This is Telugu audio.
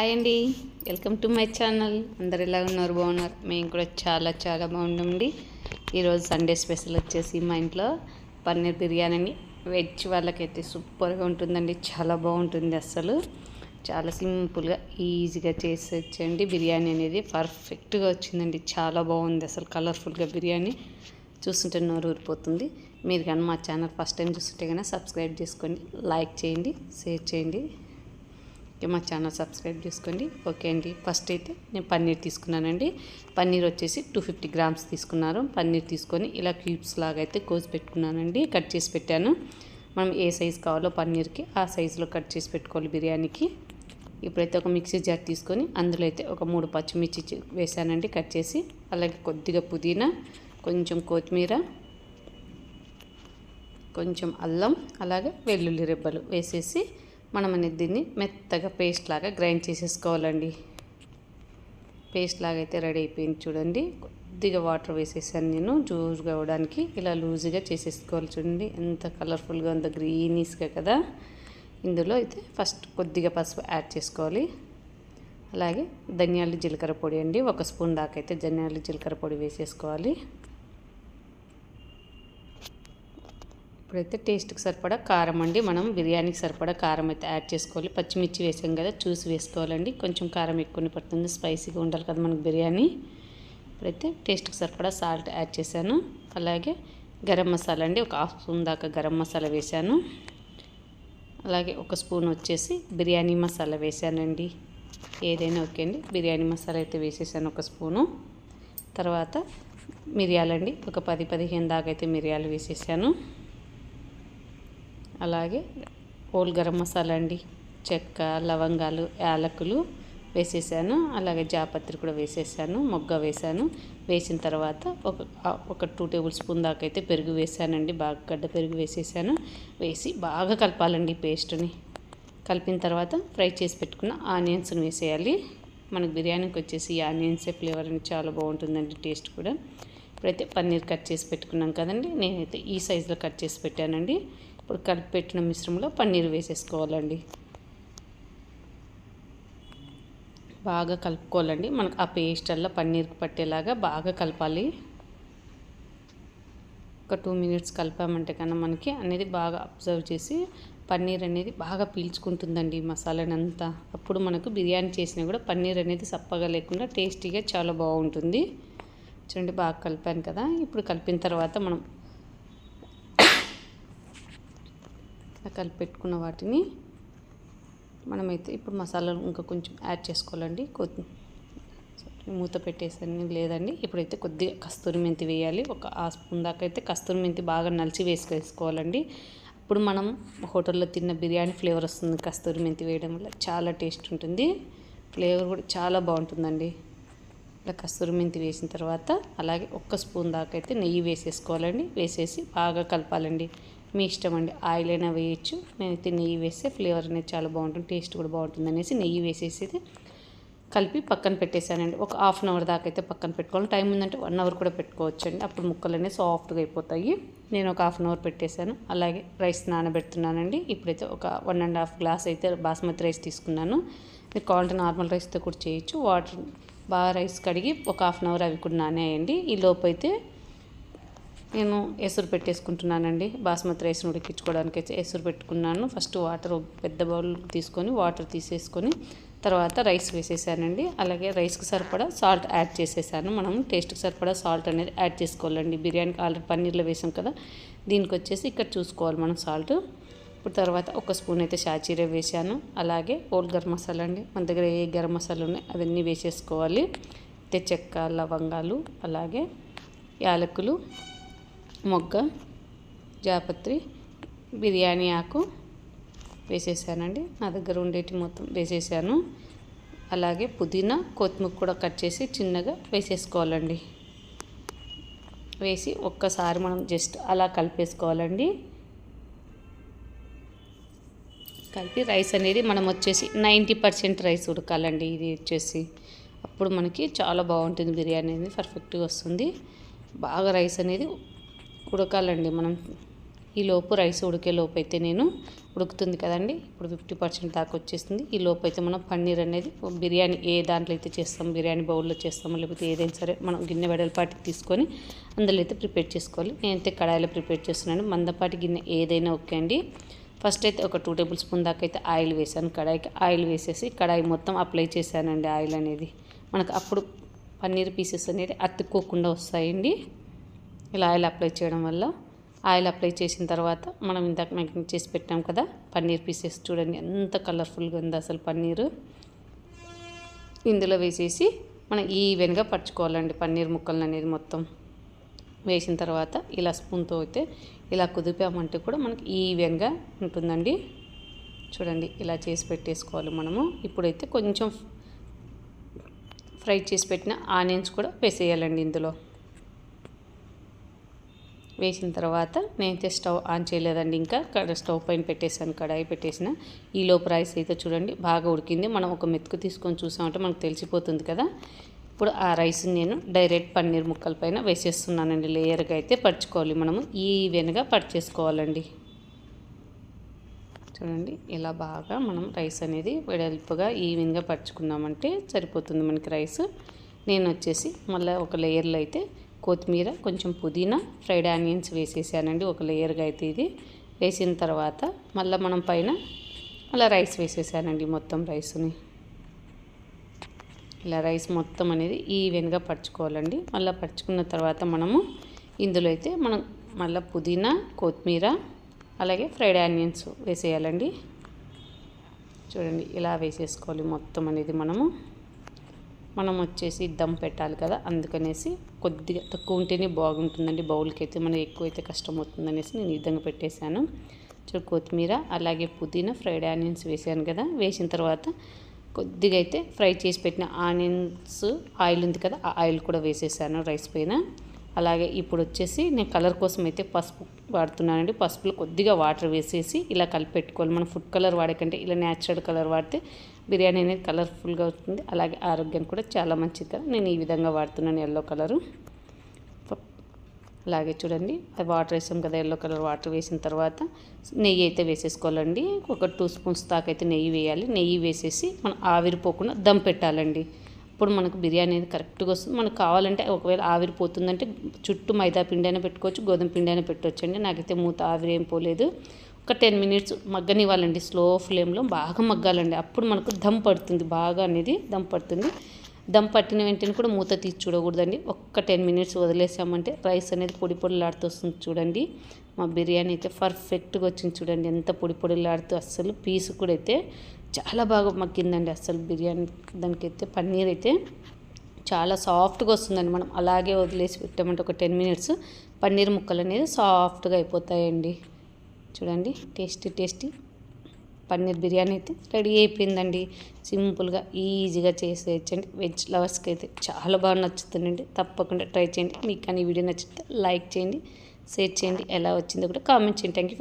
హాయ్ అండి. Welcome to my channel. అందరు ఎలా ఉన్నారు? బాగున్నారు? మేము కూడా చాలా చాలా బాగుండండి ఈరోజు సండే స్పెషల్ వచ్చేసి మా ఇంట్లో పన్నీర్ బిర్యానీ వెజ్ వాళ్ళకైతే సూపర్గా ఉంటుందండి. చాలా బాగుంటుంది అస్సలు. చాలా సింపుల్గా ఈజీగా చేసేయండి బిర్యానీ అనేది పర్ఫెక్ట్గా వచ్చిందండి. చాలా బాగుంది అసలు. కలర్ఫుల్గా బిర్యానీ చూస్తుంటే నోరు ఊరిపోతుంది. మీరు కానీ మా ఛానల్ ఫస్ట్ టైం చూస్తుంటే కానీ సబ్స్క్రైబ్ చేసుకోండి. లైక్ చేయండి. షేర్ చేయండి. మా ఛానల్ సబ్స్క్రైబ్ చేసుకోండి. ఓకే అండి ఫస్ట్ అయితే నేను పన్నీర్ తీసుకున్నానండి. పన్నీర్ వచ్చేసి టూ ఫిఫ్టీ గ్రామ్స్ తీసుకున్నారు. పన్నీర్ తీసుకొని ఇలా క్యూబ్స్ లాగా అయితే కోసి పెట్టుకున్నానండి కట్ చేసి పెట్టాను. మనం ఏ సైజ్ కావాలో పన్నీర్కి ఆ సైజులో కట్ చేసి పెట్టుకోవాలి బిర్యానీకి. ఇప్పుడైతే ఒక మిక్సీ జార్ తీసుకొని అందులో అయితే ఒక మూడు పచ్చిమిర్చి వేసానండి కట్ చేసి. అలాగే కొద్దిగా పుదీనా కొంచెం కొత్తిమీర కొంచెం అల్లం అలాగే వెల్లుల్లి రెబ్బలు వేసేసి మనం అనేది దీన్ని మెత్తగా పేస్ట్ లాగా గ్రైండ్ చేసేసుకోవాలండి. పేస్ట్ లాగా అయితే రెడీ అయిపోయింది చూడండి. కొద్దిగా వాటర్ వేసేసాను నేను జ్యూస్గా అవ్వడానికి ఇలా లూజ్గా చేసేసుకోవాలి చూడండి. ఎంత కలర్ఫుల్గా ఉందో గ్రీనీస్గా కదా. ఇందులో అయితే ఫస్ట్ కొద్దిగా పసుపు యాడ్ చేసుకోవాలి. అలాగే ధనియాలు జీలకర్ర పొడి అండి. ఒక స్పూన్ దాకా అయితే ధనియాలు జీలకర్ర పొడి వేసేసుకోవాలి. ఇప్పుడైతే టేస్ట్కి సరిపడా కారం అండి. మనం బిర్యానీకి సరిపడా కారం అయితే యాడ్ చేసుకోవాలి. పచ్చిమిర్చి వేసాం కదా చూసి వేసుకోవాలండి. కొంచెం కారం ఎక్కువనే పడుతుంది. స్పైసీగా ఉండాలి కదా మనకు బిర్యానీ. ఇప్పుడైతే టేస్ట్కి సరిపడా సాల్ట్ యాడ్ చేశాను. అలాగే గరం మసాలా అండి. ఒక హాఫ్ స్పూన్ దాకా గరం మసాలా వేశాను. అలాగే ఒక స్పూన్ వచ్చేసి బిర్యానీ మసాలా వేసానండి ఏదైనా ఓకే అండి. బిర్యానీ మసాలా అయితే వేసేసాను ఒక స్పూను. తర్వాత మిరియాలండి. ఒక పది పదిహేను దాకా అయితే మిరియాలు వేసేసాను. అలాగే హోల్ గరం మసాలా అండి చెక్క లవంగాలు యాలకులు వేసేసాను. అలాగే జాపత్రి కూడా వేసేసాను మొగ్గ వేసాను. వేసిన తర్వాత ఒక ఒక టూ టేబుల్ స్పూన్ దాకా అయితే పెరుగు వేసానండి. బాగా గడ్డ పెరుగు వేసేసాను. వేసి బాగా కలపాలండి పేస్ట్ని. కలిపిన తర్వాత ఫ్రై చేసి పెట్టుకున్న ఆనియన్స్ని వేసేయాలి. మనకు బిర్యానీకి వచ్చేసి ఆనియన్సే ఫ్లేవర్ అని చాలా బాగుంటుందండి టేస్ట్ కూడా. ఇప్పుడైతే పన్నీర్ కట్ చేసి పెట్టుకున్నాం కదండి నేనైతే ఈ సైజులో కట్ చేసి పెట్టానండి. ఇప్పుడు కలిపి పెట్టిన మిశ్రమంలో పన్నీర్ వేసేసుకోవాలండి. బాగా కలుపుకోవాలండి. మనకు ఆ పేస్ట్ అలా పన్నీర్కి పట్టేలాగా బాగా కలపాలి. ఒక టూ మినిట్స్ కలిపామంటే కన్నా మనకి అనేది బాగా అబ్జర్వ్ చేసి పన్నీర్ అనేది బాగా పీల్చుకుంటుందండి ఈ మసాలాని అంతా అప్పుడు మనకు బిర్యానీ చేసినా కూడా పన్నీర్ అనేది సప్పగా లేకుండా టేస్టీగా చాలా బాగుంటుంది. చూడండి బాగా కలిపాను కదా. ఇప్పుడు కలిపిన తర్వాత మనం ఇలా కలిపి పెట్టుకున్న వాటిని మనమైతే ఇప్పుడు మసాలాలు ఇంకా కొంచెం యాడ్ చేసుకోవాలండి. కొద్ది మూత పెట్టేసని లేదండి. ఇప్పుడైతే కొద్దిగా కస్తూరి మెంతి వేయాలి. ఒక ఆ స్పూన్ దాకా అయితే కస్తూరి మెంతి బాగా నలిచి వేసుకోవాలండి. అప్పుడు మనం హోటల్లో తిన్న బిర్యానీ ఫ్లేవర్ వస్తుంది కస్తూరి మెంతి వేయడం వల్ల. చాలా టేస్ట్ ఉంటుంది. ఫ్లేవర్ కూడా చాలా బాగుంటుందండి. ఇలా కస్తూరి మెంతి వేసిన తర్వాత అలాగే ఒక్క స్పూన్ దాకా అయితే నెయ్యి వేసేసుకోవాలండి. వేసేసి బాగా కలపాలండి. మీ ఇష్టం అండి. ఆయిల్ అయినా వేయచ్చు నేనైతే నెయ్యి వేస్తే ఫ్లేవర్ అనేది చాలా బాగుంటుంది. టేస్ట్ కూడా బాగుంటుంది అనేసి నెయ్యి వేసేసి కలిపి పక్కన పెట్టేశానండి. ఒక హాఫ్ అన్ అవర్ దాకా అయితే పక్కన పెట్టుకోవాలి. టైం ఉందంటే వన్ అవర్ కూడా పెట్టుకోవచ్చండి. అప్పుడు ముక్కలు అనేవి సాఫ్ట్గా అయిపోతాయి. నేను ఒక హాఫ్ అన్ అవర్ పెట్టేశాను. అలాగే రైస్ నానబెడుతున్నానండి. ఇప్పుడైతే ఒక వన్ అండ్ హాఫ్ గ్లాస్ అయితే బాస్మతి రైస్ తీసుకున్నాను. మీరు కావాలంటే నార్మల్ రైస్తో కూడా చేయొచ్చు. వాటర్ బాగా రైస్ కడిగి ఒక హాఫ్ అన్ అవర్ అవి కూడా నానేయండి. ఈ లోపు అయితే నేను ఎసురు పెట్టేసుకుంటున్నానండి. బాస్మతి రైస్ని ఉడికించుకోవడానికి అయితే ఎసురు పెట్టుకున్నాను. ఫస్ట్ వాటర్ పెద్ద బౌల్ తీసుకొని వాటర్ తీసేసుకొని తర్వాత రైస్ వేసేసానండి. అలాగే రైస్కి సరిపడా సాల్ట్ యాడ్ చేసేసాను. మనం టేస్ట్కి సరిపడా సాల్ట్ అనేది యాడ్ చేసుకోవాలండి. బిర్యానీకి ఆల్రెడీ పన్నీర్లో వేసాం కదా దీనికి వచ్చేసి ఇక్కడ చూసుకోవాలి మనం సాల్ట్. ఇప్పుడు తర్వాత ఒక స్పూన్ అయితే షాచీరే వేసాను. అలాగే ఓల్డ్ గరం మసాలా అండి. మన దగ్గర ఏ గరం మసాలా ఉన్నాయి అవన్నీ వేసేసుకోవాలి. అయితే చెక్క లవంగాలు అలాగే యాలకులు మొగ్గ జాపత్రి బిర్యానీ ఆకు వేసేసానండి. నా దగ్గర ఉండేటి మొత్తం వేసేసాను. అలాగే పుదీనా కొత్తిమీర కూడా కట్ చేసి చిన్నగా వేసేసుకోవాలండి. వేసి ఒక్కసారి మనం జస్ట్ అలా కలిపేసుకోవాలండి. కలిపి రైస్ అనేది మనం వచ్చేసి నైంటీ పర్సెంట్ రైస్ ఉడకాలండి ఇది వచ్చేసి. అప్పుడు మనకి చాలా బాగుంటుంది బిర్యానీ అనేది పర్ఫెక్ట్గా వస్తుంది. బాగా రైస్ అనేది ఉడకాలండి మనం. ఈ లోపు రైస్ ఉడికే లోపు అయితే నేను ఉడుకుతుంది కదండి. ఇప్పుడు ఫిఫ్టీ పర్సెంట్ దాకా వచ్చేస్తుంది ఈ లోపు అయితే మనం పన్నీర్ అనేది బిర్యానీ ఏ దాంట్లో అయితే చేస్తాం బిర్యానీ బౌల్లో చేస్తామో లేకపోతే ఏదైనా సరే మనం గిన్నె వెడల్పాటికి తీసుకొని అందులో అయితే ప్రిపేర్ చేసుకోవాలి. నేనైతే కడాయిలో ప్రిపేర్ చేస్తున్నాను. మందపాటి గిన్నె ఏదైనా ఓకే అండి. ఫస్ట్ అయితే ఒక టూ టేబుల్ స్పూన్ దాకా అయితే ఆయిల్ వేసాను. కడాయికి ఆయిల్ వేసేసి కడాయి మొత్తం అప్లై చేశానండి ఆయిల్ అనేది. మనకు అప్పుడు పన్నీర్ పీసెస్ అనేది అతుక్కోకుండా వస్తాయండి. ఇలా ఆయిల్ అప్లై చేయడం వల్ల ఆయిల్ అప్లై చేసిన తర్వాత మనం ఇందాక మ్యాగ్నెట్ చేసి పెట్టాం కదా పన్నీర్ పీసెస్ చూడండి ఎంత కలర్ఫుల్గా ఉంది అసలు పన్నీరు. ఇందులో వేసేసి మనం ఈవెన్గా పరుచుకోవాలండి పన్నీర్ ముక్కలు అనేది మొత్తం. వేసిన తర్వాత ఇలా స్పూన్తో అయితే ఇలా కుదిపామంటే కూడా మనకి ఈవెన్గా ఉంటుందండి. చూడండి ఇలా చేసి పెట్టేసుకోవాలి మనము. ఇప్పుడైతే కొంచెం ఫ్రై చేసి పెట్టిన ఆనియన్స్ కూడా వేసేయాలండి ఇందులో. వేసిన తర్వాత నేనైతే స్టవ్ ఆన్ చేయలేదండి ఇంకా. కడ స్టవ్ పైన పెట్టేసాను కడాయి పెట్టేసిన. ఈ లోపు రైస్ అయితే చూడండి బాగా ఉడికింది. మనం ఒక మెతుకు తీసుకొని చూసామంటే మనకు తెలిసిపోతుంది కదా. ఇప్పుడు ఆ రైస్ నేను డైరెక్ట్ పన్నీర్ ముక్కల పైన వేసేస్తున్నానండి. లేయర్గా అయితే పరుచుకోవాలి మనము. ఈవెన్గా పర్చేసుకోవాలండి. చూడండి ఇలా బాగా మనం రైస్ అనేది వెడల్పుగా ఈవెన్గా పరుచుకున్నామంటే సరిపోతుంది మనకి రైస్. నేను వచ్చేసి మళ్ళీ ఒక లేయర్లో అయితే కొత్తిమీర కొంచెం పుదీనా ఫ్రైడ్ ఆనియన్స్ వేసేసానండి ఒక లేయర్గా అయితే ఇది. వేసిన తర్వాత మళ్ళీ మనం పైన అలా రైస్ వేసేసానండి మొత్తం రైస్ని. ఇలా రైస్ మొత్తం అనేది ఈవెన్గా పరుచుకోవాలండి. మళ్ళీ పరుచుకున్న తర్వాత మనము ఇందులో అయితే మనం మళ్ళీ పుదీనా కొత్తిమీర అలాగే ఫ్రైడ్ ఆనియన్స్ వేసేయాలండి. చూడండి ఇలా వేసేసుకోవాలి మొత్తం అనేది మనము. మనం వచ్చేసి దమ్ పెట్టాలి కదా అందుకనేసి కొద్దిగా తక్కువ ఉంటేనే బాగుంటుందండి. బౌల్కి అయితే మనకి ఎక్కువ అయితే కష్టం అవుతుందనేసి నేను ఈ విధంగా పెట్టేశాను. చూడు కొత్తిమీర అలాగే పుదీనా ఫ్రైడ్ ఆనియన్స్ వేసాను కదా వేసిన తర్వాత కొద్దిగా అయితే ఫ్రై చేసి పెట్టిన ఆనియన్స్ ఆయిల్ ఉంది కదా ఆ ఆయిల్ కూడా వేసేసాను రైస్ పైన. అలాగే ఇప్పుడు వచ్చేసి నేను కలర్ కోసం అయితే పసుపు వాడుతున్నానండి. పసుపులో కొద్దిగా వాటర్ వేసేసి ఇలా కలిపి పెట్టుకోవాలి మనం ఫుడ్ కలర్ వాడకంటే ఇలా న్యాచురల్ కలర్ వాడితే బిర్యానీ అనేది కలర్ఫుల్గా వస్తుంది. అలాగే ఆరోగ్యానికి కూడా చాలా మంచిది కదా. నేను ఈ విధంగా వాడుతున్నాను ఎల్లో కలరు అలాగే చూడండి అది వాటర్ వేసాం కదా ఎల్లో కలర్ వాటర్ వేసిన తర్వాత నెయ్యి అయితే వేసేసుకోవాలండి. ఒక టూ స్పూన్స్ దాకా అయితే నెయ్యి వేయాలి. నెయ్యి వేసేసి మనం ఆవిరిపోకుండా దమ్ పెట్టాలండి. అప్పుడు మనకు బిర్యానీ అనేది కరెక్ట్గా వస్తుంది. మనకు కావాలంటే ఒకవేళ ఆవిరిపోతుందంటే చుట్టూ మైదా పిండి అయినా పెట్టుకోవచ్చు గోధుమ పిండి అయినా పెట్టవచ్చు అండి నాకైతే మూత ఆవిరి ఏం పోలేదు. ఒక టెన్ మినిట్స్ మగ్గనివ్వాలండి. స్లో ఫ్లేమ్లో బాగా మగ్గాలండి. అప్పుడు మనకు దమ్ పడుతుంది. బాగా అనేది దమ్ పడుతుంది. దమ్ పట్టిన వెంటనే కూడా మూత తీసి చూడకూడదండి. ఒక్క టెన్ మినిట్స్ వదిలేసామంటే రైస్ అనేది పొడి పొడిలాడుతూ వస్తుంది చూడండి. మా బిర్యానీ అయితే పర్ఫెక్ట్గా వచ్చింది చూడండి. ఎంత పొడి పొడిలాడుతూ అస్సలు పీస్ కూడా అయితే చాలా బాగా మగ్గిందండి అస్సలు బిర్యానీ దానికైతే. పన్నీర్ అయితే చాలా సాఫ్ట్గా వస్తుందండి మనం అలాగే వదిలేసి పెట్టామంటే ఒక టెన్ మినిట్స్ పన్నీర్ ముక్కలు అనేది సాఫ్ట్గా అయిపోతాయండి. చూడండి టేస్టీ టేస్టీ. పన్నీర్ బిర్యానీ అయితే రెడీ అయిపోయిందండి. సింపుల్గా ఈజీగా చేసేయచ్చండి. వెజ్ లవర్స్కి అయితే చాలా బాగా నచ్చుతుందండి. తప్పకుండా ట్రై చేయండి. మీకు కానీ వీడియో నచ్చితే లైక్ చేయండి షేర్ చేయండి. ఎలా వచ్చిందో కూడా కామెంట్ చేయండి. థ్యాంక్